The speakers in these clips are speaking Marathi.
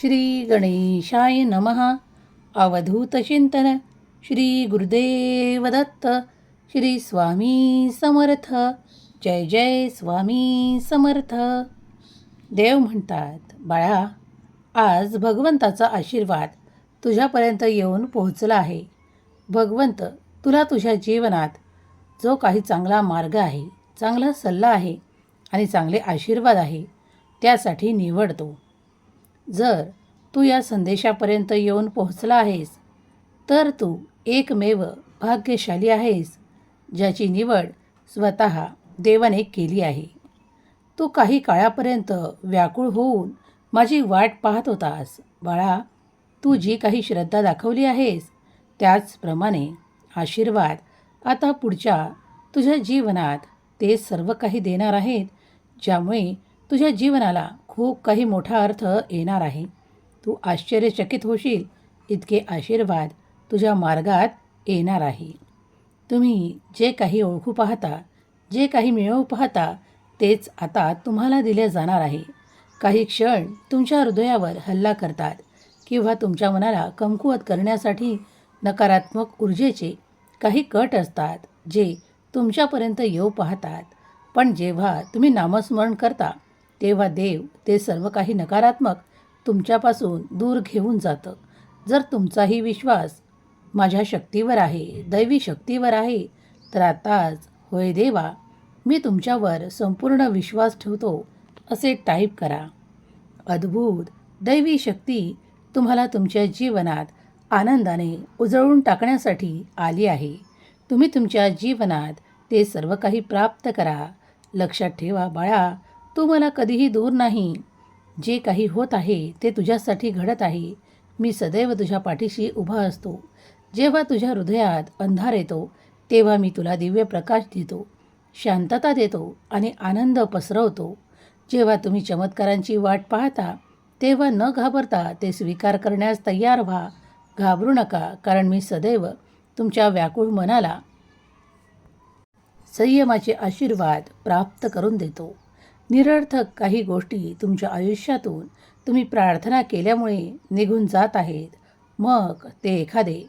श्री गणेशाय नमः अवधूतचिंतन श्री गुरुदेव दत्त। श्री स्वामी समर्थ। जय जय स्वामी समर्थ। देव म्हणतात बाळा आज भगवंताचा आशीर्वाद तुझ्यापर्यंत येऊन पोहोचला आहे. भगवंत तुला तुझ्या जीवनात जो काही चांगला मार्ग आहे चांगला सल्ला आहे आणि चांगले आशीर्वाद आहे त्यासाठी निवडतो जर तू या संदेशापर्यंत येऊन पोहोचला आहेस तर तू एकमेव भाग्यशाली आहेस ज्याची निवड स्वतः देवाने केली आहे. तू काही काळापर्यंत व्याकुळ होऊन माझी वाट पाहत होतास. बाळा तू जी काही श्रद्धा दाखवली आहेस त्याचप्रमाणे आशीर्वाद आता पुढच्या तुझ्या जीवनात ते सर्व काही देणार आहेत ज्यामुळे तुझ्या जीवनाला खूप काही मोठा अर्थ येणार आहे. तू आश्चर्यचकित होशील. इतके आशीर्वाद तुझ्या मार्गात येणार आहे. तुम्ही जे काही ओळखू पाहता जे काही मिळवू पाहता तेच आता तुम्हाला दिले जाणार आहे. काही क्षण तुमच्या हृदयावर हल्ला करतात किंवा तुमच्या मनाला कमकुवत करण्यासाठी नकारात्मक ऊर्जेचे काही कट असतात जे तुमच्यापर्यंत येऊ पाहतात. पण जेव्हा तुम्ही नामस्मरण करता तेव्हा देव ते सर्व काही नकारात्मक तुमच्यापासून दूर घेऊन जातं. जर तुमचाही विश्वास माझ्या शक्तीवर आहे दैवी शक्तीवर आहे तर आताच होय देवा मी तुमच्यावर संपूर्ण विश्वास ठेवतो असे टाईप करा. अद्भुत! दैवी शक्ती तुम्हाला तुमच्या जीवनात आनंदाने उजळून टाकण्यासाठी आली आहे. तुम्ही तुमच्या जीवनात ते सर्व काही प्राप्त करा. लक्षात ठेवा बाळा तू मला कधीही दूर नाही. जे काही होत आहे ते तुझ्यासाठी घडत आहे. मी सदैव तुझ्या पाठीशी उभा असतो. जेव्हा तुझ्या हृदयात अंधार येतो तेव्हा मी तुला दिव्य प्रकाश देतो. शांतता देतो आणि आनंद पसरवतो. जेव्हा तुम्ही चमत्कारांची वाट पाहता तेव्हा न घाबरता ते स्वीकार करण्यास तयार व्हा. घाबरू नका कारण मी सदैव तुमच्या व्याकुळ मनाला संयमाचे आशीर्वाद प्राप्त करून देतो. निरर्थक काही गोष्टी तुमच्या आयुष्यातून तुम्ही प्रार्थना केल्यामुळे निघून जात आहेत. मग ते एखादे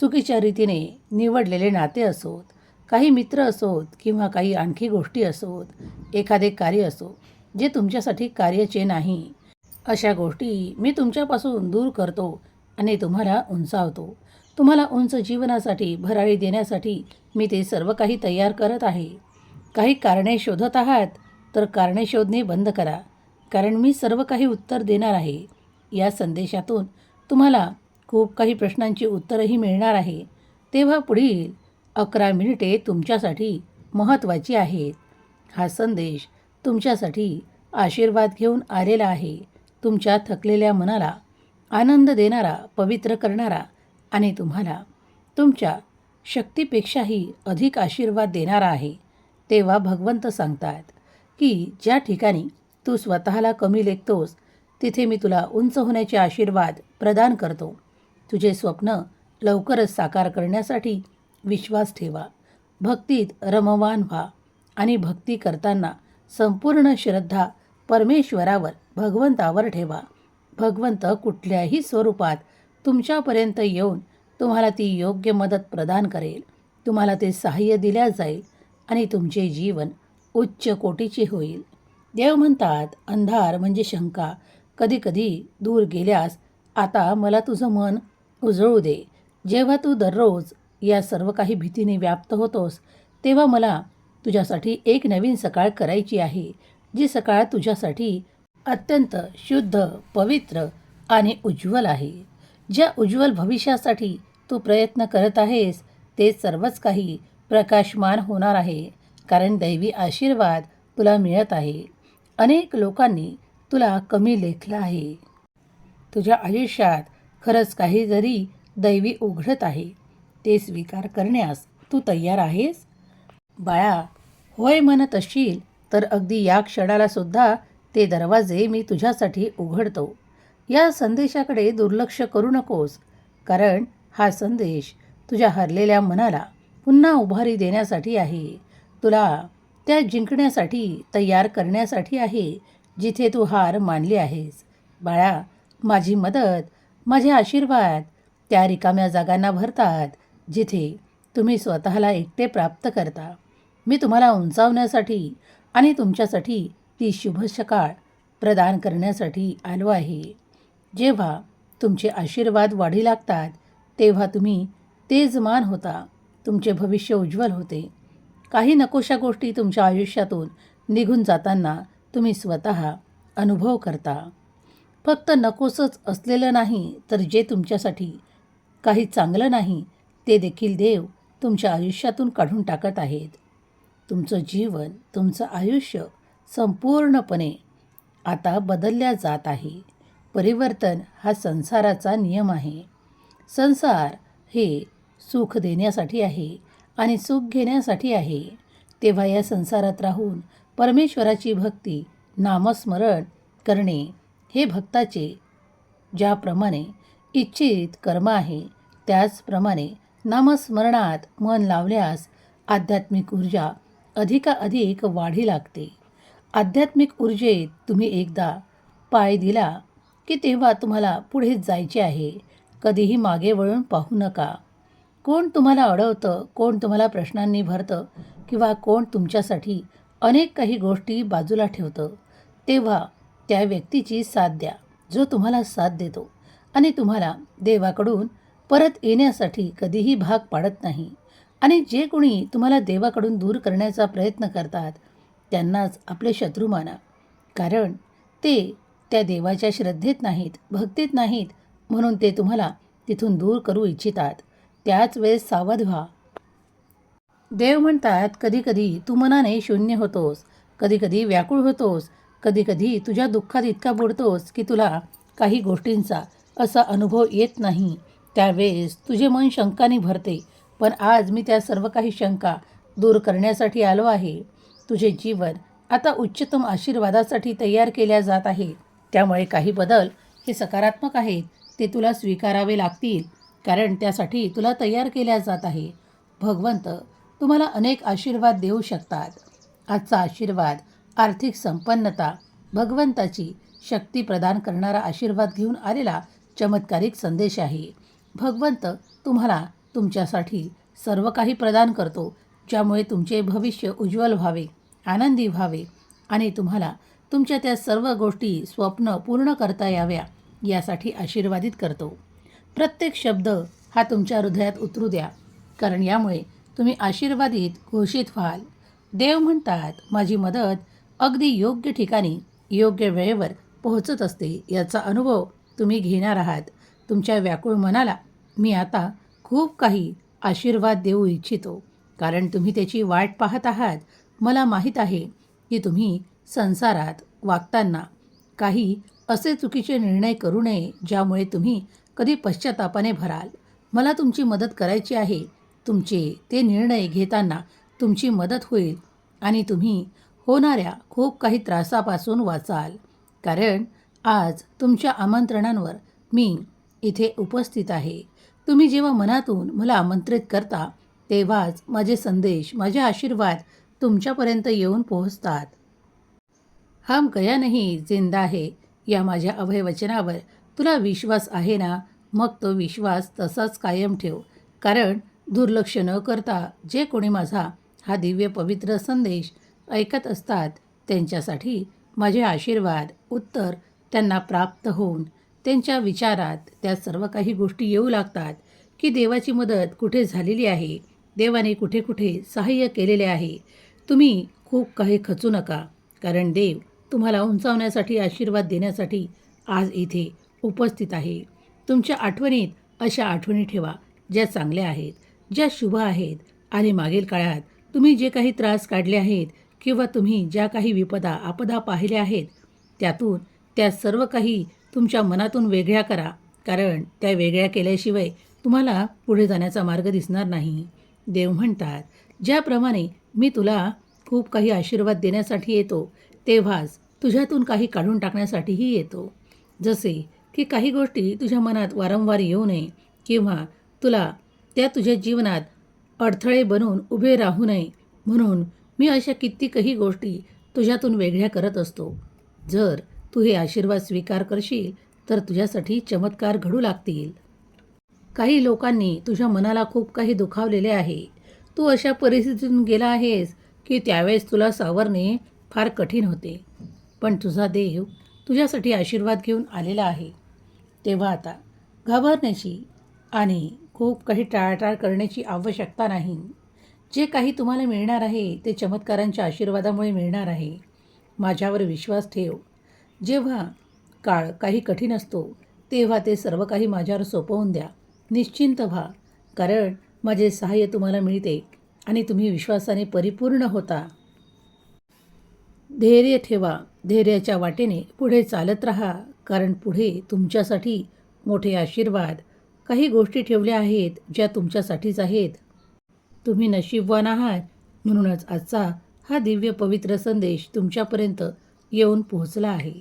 चुकीच्या रीतीने निवडलेले नाते असोत काही मित्र असोत किंवा काही आणखी गोष्टी असोत एखादे कार्य असो जे तुमच्यासाठी कार्याचे नाही. अशा गोष्टी मी तुमच्यापासून दूर करतो आणि तुम्हाला उंचावतो. तुम्हाला उंच जीवनासाठी भरारी देण्यासाठी मी ते सर्व काही तयार करत आहे. काही कारणे शोधत आहात? तर कारणे शोधणे बंद करा. कारण मी सर्व काही उत्तर देणार आहे. या संदेशातून तुम्हाला खूप काही प्रश्नांची उत्तरही मिळणार आहे. तेव्हा पुढील अकरा मिनिटे तुमच्यासाठी महत्त्वाची आहेत. हा संदेश तुमच्यासाठी आशीर्वाद घेऊन आलेला आहे. तुमच्या थकलेल्या मनाला आनंद देणारा पवित्र करणारा आणि तुम्हाला तुमच्या शक्तीपेक्षाही अधिक आशीर्वाद देणारा आहे. तेव्हा भगवंत सांगतात की ज्या ठिकाणी तू स्वतःला कमी लेखतोस तिथे मी तुला उंच होण्याचे आशीर्वाद प्रदान करतो. तुझे स्वप्न लवकरच साकार करण्यासाठी विश्वास ठेवा. भक्तीत रमवान व्हा आणि भक्ती करताना संपूर्ण श्रद्धा परमेश्वरावर भगवंतावर ठेवा. भगवंत कुठल्याही स्वरूपात तुमच्यापर्यंत येऊन तुम्हाला ती योग्य मदत प्रदान करेल. तुम्हाला ते सहाय्य दिल्या जाईल आणि तुमचे जीवन उच्च कोटीची होईल. देव म्हणतात अंधार म्हणजे शंका. कधीकधी दूर गेल्यास आता मला तुझं मन उजळू दे. जेव्हा तू दररोज या सर्व काही भीतीने व्याप्त होतोस तेव्हा मला तुझ्यासाठी एक नवीन सकाळ करायची आहे जी सकाळ तुझ्यासाठी अत्यंत शुद्ध पवित्र आणि उज्ज्वल आहे. ज्या उज्ज्वल भविष्यासाठी तू प्रयत्न करत आहेस ते सर्वच काही प्रकाशमान होणार आहे. कारण दैवी आशीर्वाद तुला मिळत आहे. अनेक लोकांनी तुला कमी लेखलं आहे. तुझ्या आयुष्यात खरंच काही जरी दैवी उघडत आहे ते स्वीकार करण्यास तू तयार आहेस? बाळा होय म्हणत असशील तर अगदी या क्षणाला सुद्धा ते दरवाजे मी तुझ्यासाठी उघडतो. या संदेशाकडे दुर्लक्ष करू नकोस कारण हा संदेश तुझ्या हरलेल्या मनाला पुन्हा उभारी देण्यासाठी आहे. तुला त्या जिंकण्यासाठी तयार करण्यासाठी आहे जिथे तू हार मानली आहेस. बाळा माझी मदत माझे आशीर्वाद त्या रिकाम्या जागांना भरतात जिथे तुम्ही स्वतःला एकटे प्राप्त करता. मी तुम्हाला उंचावण्यासाठी आणि तुमच्यासाठी ती शुभ सकाळ प्रदान करण्यासाठी आलो आहे. जेव्हा तुमचे आशीर्वाद वाढी लागतात तेव्हा तुम्ही तेजमान होता. तुमचे भविष्य उज्ज्वल होते. काही नकोशा गोष्टी तुमच्या आयुष्यातून निघून जाताना तुम्ही स्वतः अनुभव करता. फक्त नकोसच असलेलं नाही तर जे तुमच्यासाठी काही चांगलं नाही ते देखील देव तुमच्या आयुष्यातून काढून टाकत आहेत. तुमचं जीवन तुमचं आयुष्य संपूर्णपणे आता बदलल्या जात आहे. परिवर्तन हा संसाराचा नियम आहे. संसार हे सुख देण्यासाठी आहे. आणि सुख घेण्यासाठी आहे. तेव्हा या संसारात राहून परमेश्वराची भक्ती नामस्मरण करणे हे भक्ताचे ज्याप्रमाणे इच्छित कर्म आहे त्याचप्रमाणे नामस्मरणात मन लावल्यास आध्यात्मिक ऊर्जा अधिकाधिक वाढी लागते. आध्यात्मिक ऊर्जेत तुम्ही एकदा पाय दिला की तेव्हा तुम्हाला पुढे जायचे आहे. कधीही मागे वळून पाहू नका. कोण तुम्हाला अडवतं कोण तुम्हाला प्रश्नांनी भरतं किंवा कोण तुमच्यासाठी अनेक काही गोष्टी बाजूला ठेवतं तेव्हा त्या व्यक्तीची साथ द्या जो तुम्हाला साथ देतो आणि तुम्हाला देवाकडून परत येण्यासाठी कधीही भाग पाडत नाही. आणि जे कोणी तुम्हाला देवाकडून दूर करण्याचा प्रयत्न करतात त्यांनाच आपले शत्रू माना. कारण ते त्या देवाच्या श्रद्धेत नाहीत भक्तीत नाहीत म्हणून ते तुम्हाला तिथून दूर करू इच्छितात. त्याच वेळेस सावध व्हा. देव म्हणतात कधीकधी तू मनाने शून्य होतोस. कधीकधी व्याकुळ होतोस. कधीकधी तुझ्या दुःखात इतका बुडतोस की तुला काही गोष्टींचा असा अनुभव येत नाही. त्यावेळेस तुझे मन शंकाने भरते. पण आज मी त्या सर्व काही शंका दूर करण्यासाठी आलो आहे. तुझे जीवन आता उच्चतम आशीर्वादासाठी तयार केल्या जात आहे. त्यामुळे काही बदल हे सकारात्मक आहेत. ते तुला स्वीकारावे लागतील. कारण त्यासाठी तुला तयार केल्या जात आहे. भगवंत तुम्हाला अनेक आशीर्वाद देऊ शकतात. आजचा आशीर्वाद आर्थिक संपन्नता भगवंताची शक्ती प्रदान करणारा आशीर्वाद घेऊन आलेला चमत्कारिक संदेश आहे. भगवंत तुम्हाला तुमच्यासाठी सर्व काही प्रदान करतो ज्यामुळे तुमचे भविष्य उज्ज्वल व्हावे आनंदी व्हावे आणि तुम्हाला तुमच्या त्या सर्व गोष्टी स्वप्न पूर्ण करता याव्या यासाठी आशीर्वादित करतो. प्रत्येक शब्द हा तुमच्या हृदयात उतरू द्या. कारण यामुळे तुम्ही आशीर्वादित घोषित व्हाल. देव म्हणतात माझी मदत अगदी योग्य ठिकाणी योग्य वेळेवर पोहोचत असते. याचा अनुभव तुम्ही घेणार आहात. तुमच्या व्याकुळ मनाला मी आता खूप काही आशीर्वाद देऊ इच्छितो. कारण तुम्ही त्याची वाट पाहत आहात. मला माहीत आहे की तुम्ही संसारात वागताना काही असे चुकीचे निर्णय करू नये ज्यामुळे तुम्ही कधी पश्चातापाने भराल. मला तुमची मदत करायची आहे. तुमचे ते निर्णय घेताना तुमची मदत होईल आणि तुम्ही होणाऱ्या खूप काही त्रासापासून वाचाल. कारण आज तुमच्या आमंत्रणांवर मी इथे उपस्थित आहे. तुम्ही जेव्हा मनातून मला आमंत्रित करता तेव्हाच माझे संदेश माझे आशीर्वाद तुमच्यापर्यंत येऊन पोहोचतात. हम गया नाही जिंदा आहे या माझ्या अभयवचनावर तुला विश्वास आहे ना? मग तो विश्वास तसाच कायम ठेव. कारण दुर्लक्ष न करता जे कोणी माझा हा दिव्य पवित्र संदेश ऐकत असतात त्यांच्यासाठी माझे आशीर्वाद उत्तर त्यांना प्राप्त होऊन त्यांच्या विचारात त्या सर्व काही गोष्टी येऊ लागतात की देवाची मदत कुठे झालेली आहे? देवाने कुठे कुठे सहाय्य केलेले आहे? तुम्ही खूप काही खचू नका कारण देव तुम्हाला उंचावण्यासाठी आशीर्वाद देण्यासाठी आज इथे उपस्थित आहे. तुमच्या आठवणीत अशा आठवणी ठेवा ज्या चांगल्या आहेत ज्या शुभ आहेत आणि मागील काळात तुम्ही जे काही त्रास काढले आहेत किंवा तुम्ही ज्या काही विपदा आपदा पाहिल्या आहेत त्यातून त्या सर्व काही तुमच्या मनातून वेगळ्या करा. कारण त्या वेगळ्या केल्याशिवाय तुम्हाला पुढे जाण्याचा मार्ग दिसणार नाही. देव म्हणतात ज्याप्रमाणे मी तुला खूप काही आशीर्वाद देण्यासाठी येतो तेव्हाच तुझ्यातून काही काढून टाकण्यासाठीही येतो. जसे की काही गोष्टी तुझ्या मनात वारंवार येऊ नये किंवा तुला त्या तुझ्या जीवनात अडथळे बनून उभे राहू नये म्हणून मी अशा कित्येकही गोष्टी तुझ्यातून वेगळ्या करत असतो. जर तू हे आशीर्वाद स्वीकार करशील तर तुझ्यासाठी चमत्कार घडू लागतील. काही लोकांनी तुझ्या मनाला खूप काही दुखावलेले आहे. तू अशा परिस्थितीतून गेला आहेस की त्यावेळेस तुला सावरणे फार कठीण होते. पण तुझा देव तुझ्यासाठी आशीर्वाद घेऊन आलेला आहे. तेव्हा आता घाबरण्याची आणि खूप काही टाळाटाळ करण्याची आवश्यकता नाही. जे काही तुम्हाला मिळणार आहे ते चमत्कारांच्या आशीर्वादामुळे मिळणार आहे. माझ्यावर विश्वास ठेव. जेव्हा काळ काही कठीण असतो तेव्हा ते सर्व काही माझ्यावर सोपवून द्या. निश्चिंत व्हा कारण माझे सहाय्य तुम्हाला मिळते आणि तुम्ही विश्वासाने परिपूर्ण होता. धैर्य ठेवा. धैर्याच्या वाटेने पुढे चालत राहा. कारण पुढे तुमच्यासाठी मोठे आशीर्वाद. काही गोष्टी ठेवल्या आहेत ज्या तुमच्यासाठीच आहेत. तुम्ही नशीबवान आहात. म्हणूनच आजचा हा दिव्य पवित्र संदेश तुमच्यापर्यंत येऊन पोहोचला आहे.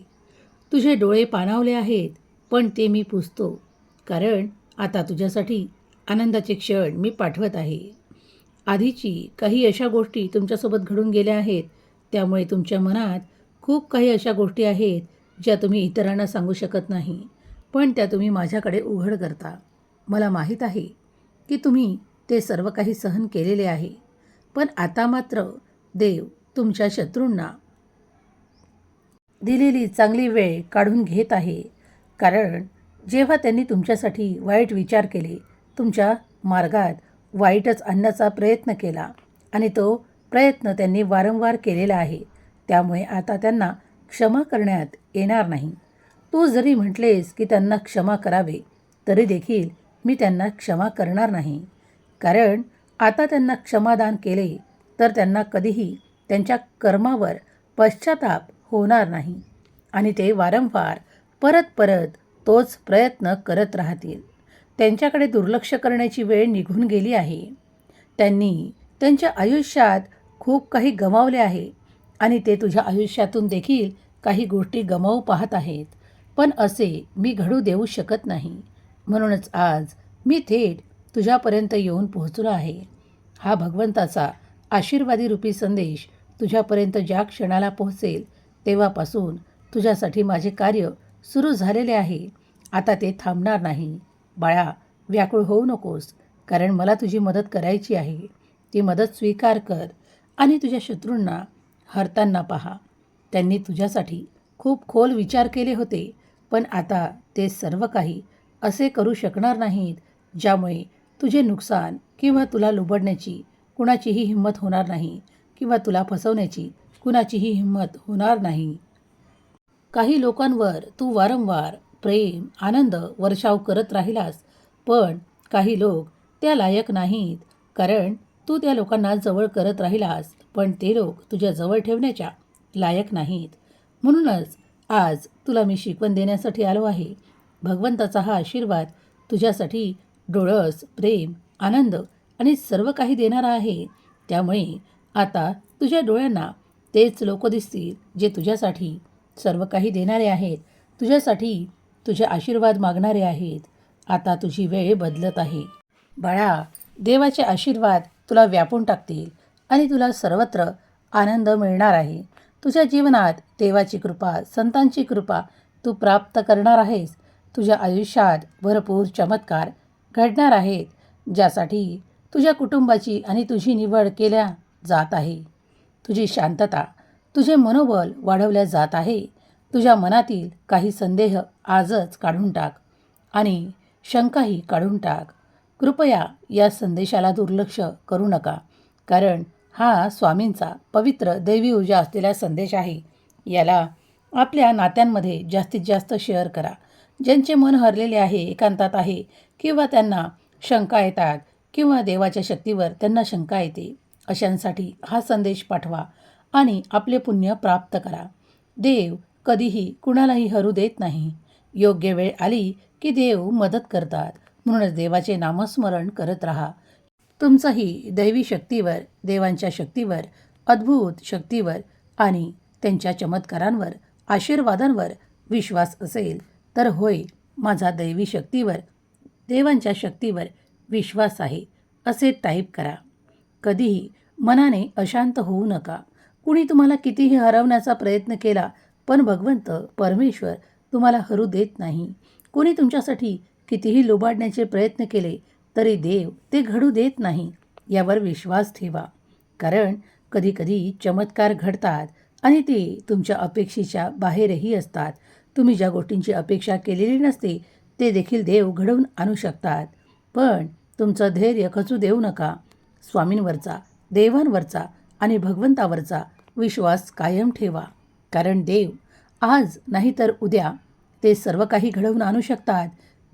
तुझे डोळे पाणावले आहेत पण ते मी पुसतो. कारण आता तुझ्यासाठी आनंदाचे क्षण मी पाठवत आहे. आधीची काही अशा गोष्टी तुमच्यासोबत घडून गेल्या आहेत. त्यामुळे तुमच्या मनात खूप काही अशा गोष्टी आहेत ज्या तुम्ही इतरांना सांगू शकत नाही पण त्या तुम्ही माझ्याकडे उघड करता. मला माहीत आहे की तुम्ही ते सर्व काही सहन केलेले आहे पण आता मात्र देव तुमच्या शत्रूंना दिलेली चांगली वेळ काढून घेत आहे. कारण जेव्हा त्यांनी तुमच्यासाठी वाईट विचार केले तुमच्या मार्गात वाईटच आणण्याचा प्रयत्न केला आणि तो प्रयत्न त्यांनी वारंवार केलेला आहे. त्यामुळे आता त्यांना क्षमा करण्यात येणार नाही. तू जरी म्हटलेस की त्यांना क्षमा करावे तरी देखील मी त्यांना क्षमा करणार नाही. कारण आता त्यांना क्षमादान केले तर त्यांना कधीही त्यांच्या कर्मावर पश्चाताप होणार नाही. आणि ते वारंवार परत परत तोच प्रयत्न करत राहतील. त्यांच्याकडे दुर्लक्ष करण्याची वेळ निघून गेली आहे. त्यांनी त्यांच्या आयुष्यात खूप काही गमावले आहे. आणि ते तुझ्या आयुष्यातून देखील काही गोष्टी गमावू पाहत आहेत. पण असे मी घडू देऊ शकत नाही. म्हणूनच आज मी थेट तुझ्यापर्यंत येऊन पोहोचलो आहे. हा भगवंताचा आशीर्वादी रूपी संदेश तुझ्यापर्यंत ज्या क्षणाला पोहोचेल तेव्हापासून तुझ्यासाठी माझे कार्य सुरू झालेले आहे. आता ते थांबणार नाही. बाळा व्याकुळ होऊ नकोस कारण मला तुझी मदत करायची आहे. ती मदत स्वीकार कर आणि तुझ्या शत्रूंना हरताना पहा. त्यांनी तुझ्यासाठी खूप खोल विचार केले होते पण आता ते सर्व काही असे करू शकणार नाहीत ज्यामुळे तुझे नुकसान किंवा तुला लुबडण्याची कुणाचीही हिंमत होणार नाही किंवा तुला फसवण्याची कुणाचीही हिंमत होणार नाही. काही लोकांवर तू वारंवार प्रेम आनंद वर्षाव करत राहिलास पण काही लोक त्या लायक नाहीत कारण तू त्या लोकांना जवळ करत राहिलास पण ते लोक तुझ्या जवळ ठेवण्याच्या लायक नाहीत. म्हणूनच आज तुला मी शिकवण देण्यासाठी आलो आहे. भगवंताचा हा आशीर्वाद तुझ्यासाठी डोळस प्रेम आनंद आणि सर्व काही देणारा आहे. त्यामुळे आता तुझ्या डोळ्यांना तेच लोक दिसतील जे तुझ्यासाठी सर्व काही देणारे आहेत. तुझ्यासाठी तुझे आशीर्वाद मागणारे आहेत. आता तुझी वेळ बदलत आहे. बाळा देवाचे आशीर्वाद तुला व्यापून टाकतील. आणि तुला सर्वत्र आनंद मिळणार आहे. तुझ्या जीवनात देवाची कृपा संतांची कृपा तू प्राप्त करणार आहेस. तुझ्या आयुष्यात भरपूर चमत्कार घडणार आहेत ज्यासाठी तुझ्या कुटुंबाची आणि तुझी निवड केल्या जात आहे. तुझी शांतता तुझे मनोबल वाढवल्या जात आहे. तुझ्या मनातील काही संदेह आजच काढून टाक आणि शंकाही काढून टाक. कृपया या संदेशाला दुर्लक्ष करू नका कारण हा स्वामींचा पवित्र दैवी ऊर्जा असलेला संदेश आहे. याला आपल्या नात्यांमध्ये जास्तीत जास्त शेअर करा. ज्यांचे मन हरलेले आहे एकांतात आहे किंवा त्यांना शंका येतात किंवा देवाच्या शक्तीवर त्यांना शंका येते अशांसाठी हा संदेश पाठवा आणि आपले पुण्य प्राप्त करा. देव कधीही कुणालाही हरू देत नाही. योग्य वेळ आली की देव मदत करतात. म्हणूनच देवाचे नामस्मरण करत राहा. तुमचाही दैवी शक्तीवर देवांच्या शक्तीवर अद्भुत शक्तीवर आणि त्यांच्या चमत्कारांवर आशीर्वादांवर विश्वास असेल तर होय माझा दैवी शक्तीवर देवांच्या शक्तीवर विश्वास आहे असे टाईप करा. कधीही मनाने अशांत होऊ नका. कुणी तुम्हाला कितीही हरवण्याचा प्रयत्न केला पण भगवंत परमेश्वर तुम्हाला हरू देत नाही. कोणी तुमच्यासाठी कितीही लुबाडण्याचे प्रयत्न केले तरी देव ते घडू देत नाही यावर विश्वास ठेवा. कारण कधीकधी चमत्कार घडतात आणि ते तुमच्या अपेक्षेच्या बाहेरही असतात. तुम्ही ज्या गोष्टींची अपेक्षा केलेली नसते ते देखील देव घडवून आणू शकतात. पण तुमचं धैर्य खचू देऊ नका. स्वामींवरचा देवांवरचा आणि भगवंतावरचा विश्वास कायम ठेवा. कारण देव आज नाही तर उद्या ते सर्व काही घडवून आणू शकतात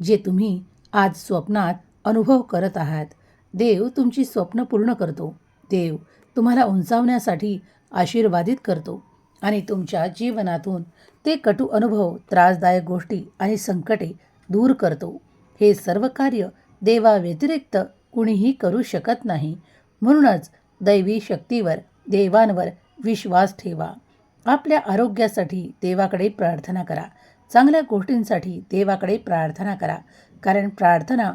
जे तुम्ही आज स्वप्नात अनुभव करत आहात. देव तुमची स्वप्न पूर्ण करतो. देव तुम्हाला उंचावण्यासाठी आशीर्वादित करतो आणि तुमच्या जीवनातून ते कटू अनुभव त्रासदायक गोष्टी आणि संकटे दूर करतो. हे सर्व कार्य देवाव्यतिरिक्त कुणीही करू शकत नाही. म्हणूनच दैवी शक्तीवर देवांवर विश्वास ठेवा. आपल्या आरोग्यासाठी देवाकडे प्रार्थना करा. चांगल्या गोष्टींसाठी देवाकडे प्रार्थना करा. कारण प्रार्थना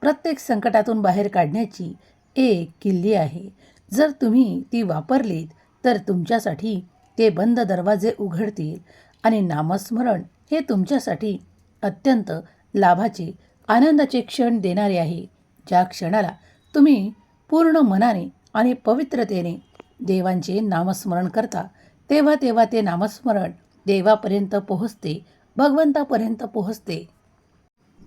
प्रत्येक संकटातून बाहेर काढण्याची एक किल्ली आहे. जर तुम्ही ती वापरलीत तर तुमच्यासाठी ते बंद दरवाजे उघडतील आणि नामस्मरण हे तुमच्यासाठी अत्यंत लाभाचे आनंदाचे क्षण देणारे आहे. ज्या क्षणाला तुम्ही पूर्ण मनाने आणि पवित्रतेने देवांचे नामस्मरण करता तेव्हा तेव्हा ते नामस्मरण देवापर्यंत पोहोचते भगवंतापर्यंत पोहोचते.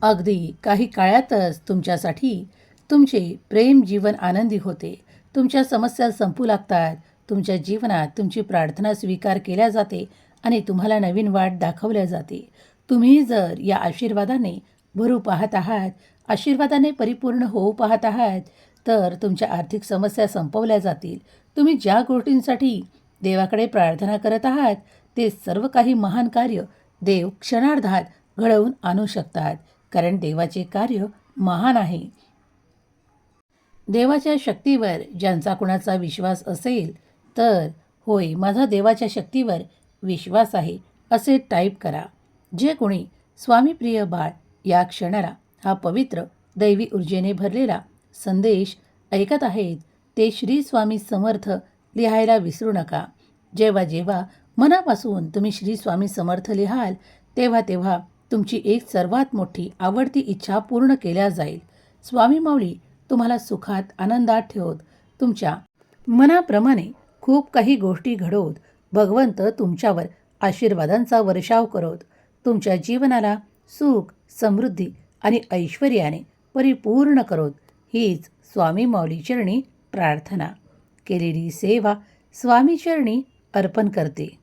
अगदी काही काळातच तुमच्यासाठी तुमचे प्रेम जीवन आनंदी होते. तुमच्या समस्या संपू लागतात. तुमच्या जीवनात तुमची प्रार्थना स्वीकार केल्या जाते आणि तुम्हाला नवीन वाट दाखवल्या जाते. तुम्ही जर या आशीर्वादाने भरू पाहत आहात आशीर्वादाने परिपूर्ण होऊ पाहत आहात तर तुमच्या आर्थिक समस्या संपवल्या जातील. तुम्ही ज्या गोष्टींसाठी देवाकडे प्रार्थना करत आहात ते सर्व काही महान कार्य देव क्षणार्धात घडवून आणू शकतात. कारण देवाचे कार्य महान आहे. देवाच्या शक्तीवर ज्यांचा कुणाचा विश्वास असेल तर होय माझा देवाच्या शक्तीवर विश्वास आहे असे टाईप करा. जे कोणी स्वामीप्रिय बाळ या क्षणाला हा पवित्र दैवी ऊर्जेने भरलेला संदेश ऐकत आहेत ते श्री स्वामी समर्थ लिहायला विसरू नका. जेव्हा जेव्हा मनापासून तुम्ही श्री स्वामी समर्थ लिहाल तेव्हा तेव्हा तुमची एक सर्वात मोठी आवडती इच्छा पूर्ण केल्या जाईल. स्वामी माऊली तुम्हाला सुखात आनंदात ठेवत तुमच्या मनाप्रमाणे खूप काही गोष्टी घडवत भगवंत तुमच्यावर आशीर्वादांचा वर्षाव करत तुमच्या जीवनाला सुख समृद्धी आणि ऐश्वर्याने परिपूर्ण करत हीच स्वामी माऊलीचरणी प्रार्थना. केलेली सेवा स्वामीचरणी अर्पण करते.